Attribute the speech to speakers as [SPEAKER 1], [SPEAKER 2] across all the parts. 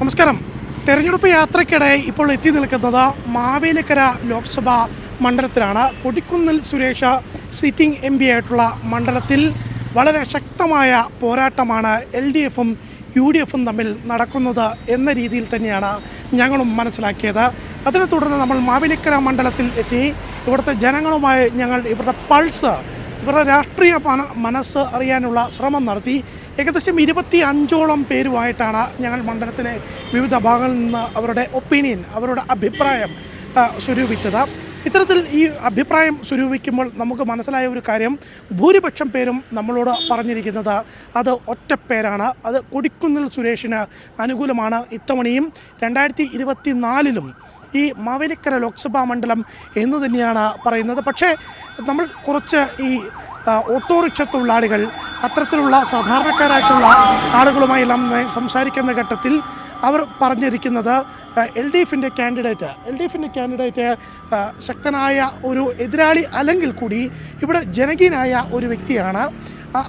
[SPEAKER 1] നമസ്കാരം. തെരഞ്ഞെടുപ്പ് യാത്രയ്ക്കിടെ ഇപ്പോൾ എത്തി നിൽക്കുന്നത് Mavelikkara Lok Sabha മണ്ഡലത്തിലാണ്. Kodikunnil Suresh sitting M P ആയിട്ടുള്ള മണ്ഡലത്തിൽ വളരെ ശക്തമായ പോരാട്ടമാണ് എൽ ഡി എഫും യു ഡി എഫും തമ്മിൽ നടക്കുന്നത് എന്ന രീതിയിൽ തന്നെയാണ് ഞങ്ങളും മനസ്സിലാക്കിയത്. അതിനെ തുടർന്ന് നമ്മൾ മാവേലിക്കര മണ്ഡലത്തിൽ എത്തി. ഇവിടുത്തെ ജനങ്ങളുമായി ഞങ്ങൾ ഇവരുടെ പൾസ് ഇവരുടെ രാഷ്ട്രീയ മന- മനസ്സ് അറിയാനുള്ള ശ്രമം നടത്തി ഏകദേശം ഇരുപത്തി അഞ്ചോളം പേരുമായിട്ടാണ് ഞങ്ങൾ മണ്ഡലത്തിലെ വിവിധ ഭാഗങ്ങളിൽ നിന്ന് അവരുടെ ഒപ്പീനിയൻ അവരുടെ അഭിപ്രായം സ്വരൂപിച്ചത്. ഇത്തരത്തിൽ ഈ അഭിപ്രായം സ്വരൂപിക്കുമ്പോൾ നമുക്ക് മനസ്സിലായ ഒരു കാര്യം ഭൂരിപക്ഷം പേരും നമ്മളോട് പറഞ്ഞിരിക്കുന്നത് അത് ഒറ്റപ്പേരാണ്. അത് കൊടിക്കുന്നിൽ സുരേഷിന് അനുകൂലമാണ് ഇത്തവണയും. രണ്ടായിരത്തി ഇരുപത്തി നാലിലും ഈ മാവേലിക്കര ലോക്സഭാ മണ്ഡലം എന്ന് തന്നെയാണ് പറയുന്നത്. പക്ഷേ നമ്മൾ കുറച്ച് ഈ ഓട്ടോറിക്ഷ തൊഴിലാളികൾ അത്തരത്തിലുള്ള സാധാരണക്കാരായിട്ടുള്ള ആളുകളുമായി എല്ലാം സംസാരിക്കുന്ന ഘട്ടത്തിൽ അവർ പറഞ്ഞിരിക്കുന്നത് എൽ ഡി എഫിന്റെ കാൻഡിഡേറ്റ് എൽ ഡി എഫിന്റെ കാൻഡിഡേറ്റ് ശക്തനായ ഒരു എതിരാളി അല്ലെങ്കിൽ കൂടി ഇവിടെ ജനകീയനായ ഒരു വ്യക്തിയാണ്.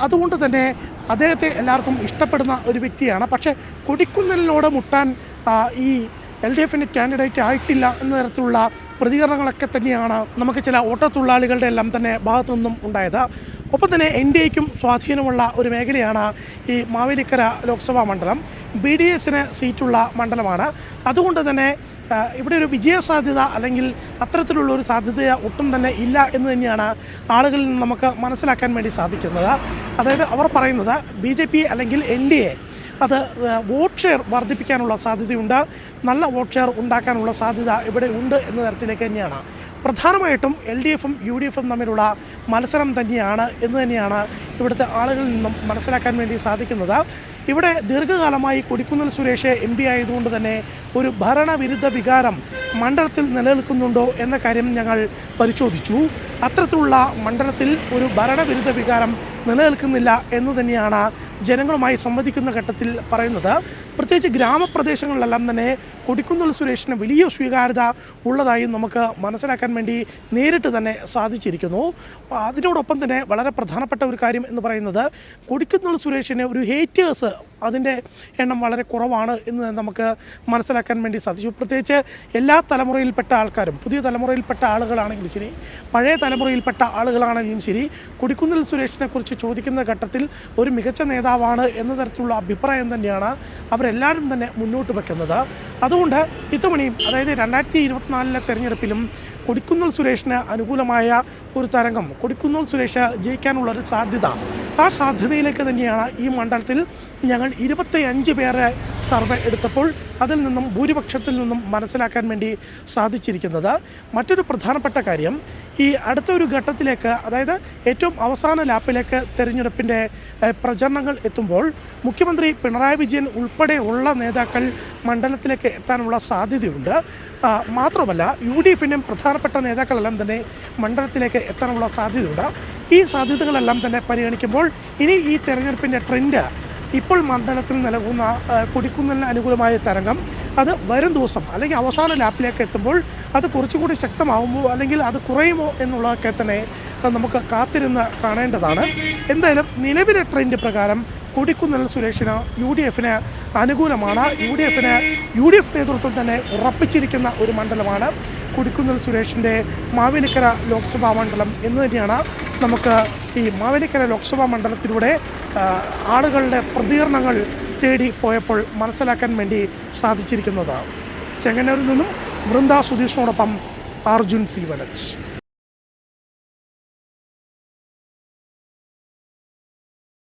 [SPEAKER 1] അതുകൊണ്ട് തന്നെ അദ്ദേഹത്തെ എല്ലാവർക്കും ഇഷ്ടപ്പെടുന്ന ഒരു വ്യക്തിയാണ്. പക്ഷേ കൊടിക്കുന്നലിനോട് മുട്ടാൻ ഈ എൽ ഡി എഫിന്റെ കാൻഡിഡേറ്റ് ആയിട്ടില്ല എന്ന തരത്തിലുള്ള പ്രതികരണങ്ങളൊക്കെ തന്നെയാണ് നമുക്ക് ചില ഓട്ടത്തൊഴിലാളികളുടെ എല്ലാം തന്നെ ഭാഗത്തു നിന്നും ഉണ്ടായത്. ഒപ്പം തന്നെ എൻ ഡി എക്കും സ്വാധീനമുള്ള ഒരു മേഖലയാണ് ഈ മാവേലിക്കര ലോക്സഭാ മണ്ഡലം. ബി ഡി എസിന് സീറ്റുള്ള മണ്ഡലമാണ്. അതുകൊണ്ട് തന്നെ ഇവിടെ ഒരു വിജയസാധ്യത അല്ലെങ്കിൽ അത്തരത്തിലുള്ള ഒരു സാധ്യത ഒട്ടും തന്നെ ഇല്ല എന്ന് തന്നെയാണ് ആളുകളിൽ നിന്ന് നമുക്ക് മനസ്സിലാക്കാൻ വേണ്ടി സാധിക്കുന്നത്. അതായത് അവർ പറയുന്നത് ബി ജെ പി അല്ലെങ്കിൽ എൻ ഡി എ അത് ഏഹ്, വോട്ട് ഷെയർ വർദ്ധിപ്പിക്കാനുള്ള സാധ്യതയുണ്ട്. നല്ല വോട്ട് ഷെയർ ഉണ്ടാക്കാനുള്ള സാധ്യത ഇവിടെ ഉണ്ട് എന്ന തരത്തിലേക്ക് തന്നെയാണ്. പ്രധാനമായിട്ടും എൽ ഡി എഫും യു ഡി എഫും തമ്മിലുള്ള മത്സരം തന്നെയാണ് എന്ന് തന്നെയാണ് ഇവിടുത്തെ ആളുകളിൽ നിന്നും മനസ്സിലാക്കാൻ വേണ്ടി സാധിക്കുന്നത്. ഇവിടെ ദീർഘകാലമായി കൊടിക്കുന്നിൽ സുരേഷ് എം പി ആയതുകൊണ്ട് തന്നെ ഒരു ഭരണവിരുദ്ധ വികാരം മണ്ഡലത്തിൽ നിലനിൽക്കുന്നുണ്ടോ എന്ന കാര്യം ഞങ്ങൾ പരിശോധിച്ചു. അത്തരത്തിലുള്ള മണ്ഡലത്തിൽ ഒരു ഭരണവിരുദ്ധ വികാരം നിലനിൽക്കുന്നില്ല എന്ന് തന്നെയാണ് ജനങ്ങളുമായി സംവദിക്കുന്ന ഘട്ടത്തിൽ പറയുന്നത്. പ്രത്യേകിച്ച് ഗ്രാമപ്രദേശങ്ങളിലെല്ലാം തന്നെ കൊടിക്കുന്നിൽ സുരേഷിന് വലിയ സ്വീകാര്യത ഉള്ളതായും നമുക്ക് മനസ്സിലാക്കാൻ വേണ്ടി നേരിട്ട് തന്നെ സാധിച്ചിരിക്കുന്നു. അതിനോടൊപ്പം തന്നെ വളരെ പ്രധാനപ്പെട്ട ഒരു കാര്യം എന്ന് പറയുന്നത് കൊടിക്കുന്നിൽ സുരേഷിന് ഒരു ഹേറ്റേഴ്സ് അതിന്റെ എണ്ണം വളരെ കുറവാണ് എന്ന് നമുക്ക് മനസ്സിലാക്കാൻ വേണ്ടി സാധിച്ചു. പ്രത്യേകിച്ച് എല്ലാ തലമുറയിൽപ്പെട്ട ആൾക്കാരും പുതിയ തലമുറയിൽപ്പെട്ട ആളുകളാണെങ്കിലും ശരി പഴയ തലമുറയിൽപ്പെട്ട ആളുകളാണെങ്കിലും ശരി കൊടിക്കുന്നിൽ സുരേഷിനെ കുറിച്ച് ചോദിക്കുന്ന ഘട്ടത്തിൽ ഒരു മികച്ച നേതാവാണ് എന്ന തരത്തിലുള്ള അഭിപ്രായം തന്നെയാണ് അവരെല്ലാവരും തന്നെ മുന്നോട്ട് വെക്കുന്നത്. അതുകൊണ്ട് ഇത്തവണയും അതായത് രണ്ടായിരത്തി ഇരുപത്തിനാലിലെ തെരഞ്ഞെടുപ്പിലും കൊടിക്കുന്നിൽ സുരേഷിന് അനുകൂലമായ ഒരു തരംഗം കൊടിക്കുന്നിൽ സുരേഷ് ജയിക്കാനുള്ള ഒരു സാധ്യത. ആ സാധ്യതയിലേക്ക് തന്നെയാണ് ഈ മണ്ഡലത്തിൽ ഞങ്ങൾ ഇരുപത്തി അഞ്ച് പേരെ സർവേ എടുത്തപ്പോൾ അതിൽ നിന്നും ഭൂരിപക്ഷത്തിൽ നിന്നും മനസ്സിലാക്കാൻ വേണ്ടി സാധിച്ചിരിക്കുന്നത്. മറ്റൊരു പ്രധാനപ്പെട്ട കാര്യം ഈ അടുത്ത ഒരു ഘട്ടത്തിലേക്ക് അതായത് ഏറ്റവും അവസാന ലാപ്പിലേക്ക് തെരഞ്ഞെടുപ്പിന്റെ പ്രചരണങ്ങൾ എത്തുമ്പോൾ മുഖ്യമന്ത്രി പിണറായി വിജയൻ ഉൾപ്പെടെയുള്ള നേതാക്കൾ മണ്ഡലത്തിലേക്ക് എത്താനുള്ള സാധ്യതയുണ്ട്. മാത്രമല്ല യു ഡി എഫിന്റെയും പ്രധാനപ്പെട്ട നേതാക്കളെല്ലാം തന്നെ മണ്ഡലത്തിലേക്ക് എത്താനുള്ള സാധ്യതയുണ്ട്. ഈ സാധ്യതകളെല്ലാം തന്നെ പരിഗണിക്കുമ്പോൾ ഇനി ഈ തെരഞ്ഞെടുപ്പിന്റെ ട്രെൻഡ് ഇപ്പോൾ മണ്ഡലത്തിൽ നിലകുന്ന കുടിക്കുന്നതിന് അനുകൂലമായ തരംഗം അത് വരും ദിവസം അല്ലെങ്കിൽ അവസാന ലാപ്പിലേക്ക് എത്തുമ്പോൾ അത് കുറച്ചുകൂടി ശക്തമാകുമോ അല്ലെങ്കിൽ അത് കുറയുമോ എന്നുള്ളതൊക്കെ തന്നെ നമുക്ക് കാത്തിരുന്ന് കാണേണ്ടതാണ്. എന്തായാലും നിലവിലെ ട്രെൻഡ് പ്രകാരം കൊടിക്കുന്നിൽ സുരേഷിന് യു ഡി എഫിന് അനുകൂലമാണ്. യു ഡി എഫിന് യു ഡി എഫ് നേതൃത്വം തന്നെ ഉറപ്പിച്ചിരിക്കുന്ന ഒരു മണ്ഡലമാണ് കൊടിക്കുന്നിൽ സുരേഷിന്റെ മാവേലിക്കര ലോക്സഭാ മണ്ഡലം എന്ന് തന്നെയാണ് നമുക്ക് ഈ മാവേലിക്കര ലോക്സഭാ മണ്ഡലത്തിലൂടെ ആളുകളുടെ പ്രതികരണങ്ങൾ തേടി പോയപ്പോൾ മനസ്സിലാക്കാൻ വേണ്ടി സാധിച്ചിരിക്കുന്നത്. ചെങ്ങന്നൂരിൽ നിന്നും വൃന്ദ സുധീഷിനോടൊപ്പം അർജുൻ സി.